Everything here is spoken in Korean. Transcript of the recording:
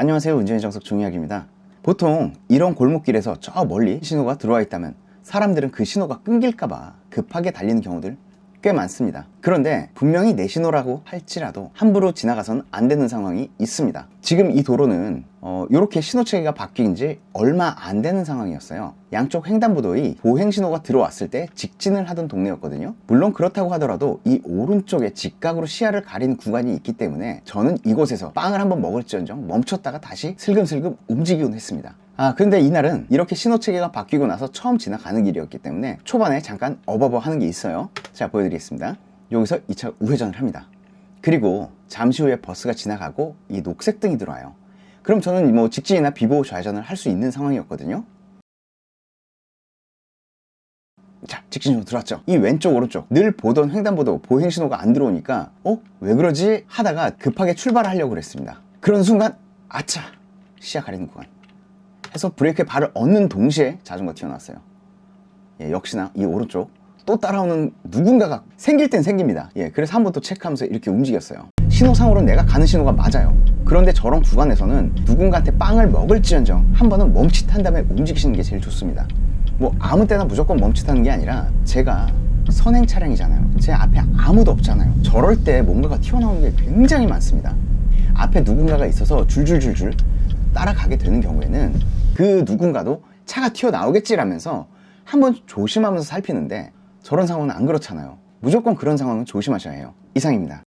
안녕하세요 운전의 정석 종이학입니다. 보통 이런 골목길에서 저 멀리 신호가 들어와 있다면 사람들은 그 신호가 끊길까봐 급하게 달리는 경우들 꽤 많습니다. 그런데 분명히 내 신호라고 할지라도 함부로 지나가선 안 되는 상황이 있습니다. 지금 이 도로는 어, 이렇게 신호체계가 바뀐 지 얼마 안 되는 상황이었어요. 양쪽 횡단보도의 보행 신호가 들어왔을 때 직진을 하던 동네였거든요. 물론 그렇다고 하더라도 이 오른쪽에 직각으로 시야를 가린 구간이 있기 때문에 저는 이곳에서 빵을 한번 먹을지언정 멈췄다가 다시 슬금슬금 움직이곤 했습니다 아 근데 이날은 이렇게 신호체계가 바뀌고 나서 처음 지나가는 길이었기 때문에 초반에 잠깐 어버버 하는 게 있어요. 자 보여드리겠습니다. 여기서 이차 우회전을 합니다. 그리고 잠시 후에 버스가 지나가고 이 녹색 등이 들어와요. 그럼 저는 뭐 직진이나 비보 좌회전을 할 수 있는 상황이었거든요. 자 직진으로 들어왔죠. 이 왼쪽 오른쪽. 늘 보던 횡단보도 보행 신호가 안 들어오니까 어? 왜 그러지? 하다가 급하게 출발을 하려고 그랬습니다. 그런 순간 아차! 가리는 구간 해서 브레이크에 발을 얹는 동시에 자전거 튀어나왔어요. 예, 역시나 이 오른쪽 또 따라오는 누군가가 생길 땐 생깁니다. 예, 그래서 한번 또 체크하면서 이렇게 움직였어요. 신호상으로는 내가 가는 신호가 맞아요. 그런데 저런 구간에서는 누군가한테 빵을 먹을지언정 한 번은 멈칫한 다음에 움직이시는 게 제일 좋습니다. 뭐 아무 때나 무조건 멈칫하는 게 아니라 제가 선행 차량이잖아요. 제 앞에 아무도 없잖아요. 저럴 때 뭔가가 튀어나오는 게 굉장히 많습니다. 앞에 누군가가 있어서 줄줄줄줄 따라가게 되는 경우에는 그 누군가도 차가 튀어나오겠지라면서 한번 조심하면서 살피는데 저런 상황은 안 그렇잖아요. 무조건 그런 상황은 조심하셔야 해요. 이상입니다